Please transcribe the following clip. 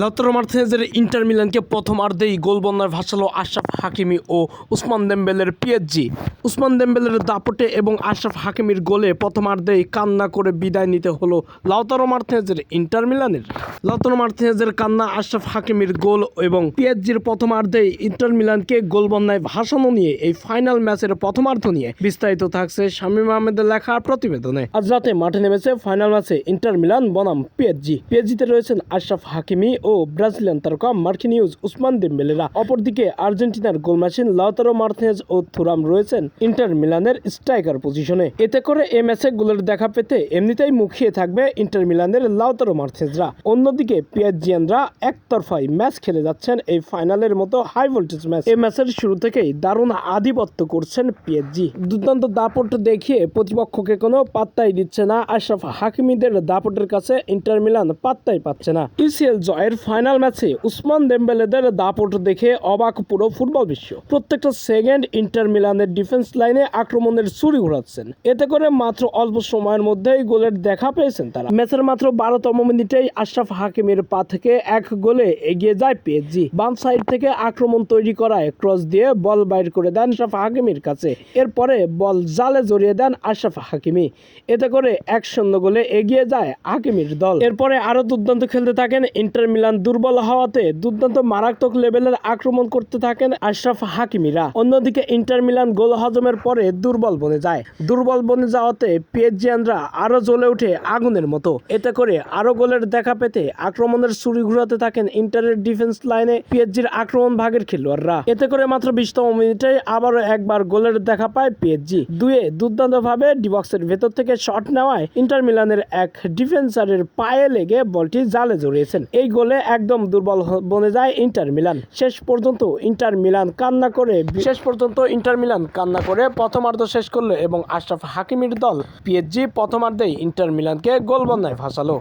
Lautaro মার্থেজের Inter মিলানকে প্রথমার্ধেই গোলবন্যায় ভাসালো আশরাফ হাকিমি ও উসমান দেম্বেলের পিএসজি। উসমান দেম্বেলের দাপটে এবং আশরাফ হাকিমির গোলে প্রথমার্ধেই কান্না করে বিদায় নিতে হলো লাউতারো মার্টিনেজের ইন্টার মিলানের। লাউতারো মার্টিনেজের কান্না, আশরাফ হাকিমির গোল এবং পিএসজির প্রথমার্ধেই ইন্টার মিলানকে গোলবন্যায় ভাসানো নিয়ে এই ফাইনাল ম্যাচের প্রথমার্ধ নিয়ে বিস্তারিত থাকছে শামীম আহমেদের লেখা প্রতিবেদনে। আজ রাতে মাঠে নেমেছে ফাইনাল ম্যাচে ইন্টার মিলান বনাম পিএসজি। পিএসজিতে রয়েছেন আশরাফ হাকিমি ব্রাজিলিয়ান তারকা মার্কিনিউজ উসমান দেম্বেলেরা। অপরদিকে আর্জেন্টিনার গোল মেশিন লাউতারো মার্টিনেজ ও থুরাম রয়েছেন ইন্টার মিলানের স্ট্রাইকার পজিশনে। এতে করে এই ম্যাচে গোলের দেখা পেতে এমনিতেই মুখিয়ে থাকবে ইন্টার মিলানের লাউতারো মার্টিনেজরা অন্যদিকে পিএসজিয়ানরা একতরফাই ম্যাচ খেলে যাচ্ছেন এই ফাইনালের মতো হাই ভোল্টেজ ম্যাচ। এই ম্যাচের শুরু থেকেই দারুণ আধিপত্য করছেন পিএসজি। দুর্দান্ত দাপট দেখিয়ে প্রতিপক্ষকে কোনো পাত্তাই দিচ্ছে না, আশরাফ হাকিমিদের দাপটের কাছে ইন্টার মিলান পাত্তাই পাচ্ছে না। ইসিএল জয়ের ফাইনাল ম্যাচে উসমান দেম্বেলেদের দাপট দেখে অবাক পুরো ফুটবল বিশ্ব। প্রত্যেকটা সেকেন্ড ইন্টার মিলানের ডিফেন্স লাইনে আক্রমণের ছুরি ঘোরাচ্ছেন এতে করে মাত্র অল্প সময়ের মধ্যেই গোলের দেখা পেয়েছেন তারা। ম্যাচের মাত্র বারোতম মিনিটেই আশরাফ হাকিমের পা থেকে এক গোলে এগিয়ে যায় পিএসজি বাম সাইড থেকে আক্রমণ তৈরি করায় ক্রস দিয়ে বল বাইর করে দেন আশরাফ হাকিমের কাছে। এরপরে বল জালে জড়িয়ে দেন আশরাফ হাকিমি এতে করে এক শূন্য গোলে এগিয়ে যায় হাকিমির দল। এরপরে আরও দুর্দান্ত খেলতে থাকেন ইন্টার মিলান দুর্বল হওয়াতে দুর্দান্ত মারাত্মক লেভেলের আক্রমণ করতে থাকেন আশরাফ হাকিমিরা। অন্যদিকে ইন্টার মিলান গোল হজমের পরে দুর্বল বনে যায়। দুর্বল বনে যাওয়াতে পিএসজিয়ানরা আরও জ্বলে ওঠে আগুনের মতো। এতে করে আরও গোলের দেখা পেতে আক্রমণের ছুরি ঘুরাতে থাকেন ইন্টারের ডিফেন্স লাইনে পিএসজির আক্রমণ ভাগের খেলোয়াড়রা। এতে করে মাত্র বিশতম মিনিটে আবারও একবার গোলের দেখা পায় পিএসজি। দুয়ে দুর্দান্ত ভাবে ডিবক্সের ভেতর থেকে শট নেওয়ায় ইন্টার মিলানের এক ডিফেন্সারের পায়ে লেগে বলটি জালে জড়িয়েছেন। এই গোলে একদম দুর্বল বনে যায় ইন্টার মিলান। শেষ পর্যন্ত ইন্টার মিলান কান্না করে শেষ পর্যন্ত ইন্টার মিলান কান্না করে প্রথমার্ধ শেষ করল এবং আশরাফ হাকিমির দল পিএসজি প্রথমার্ধেই ইন্টার মিলানকে গোলবন্যায় ভাসালো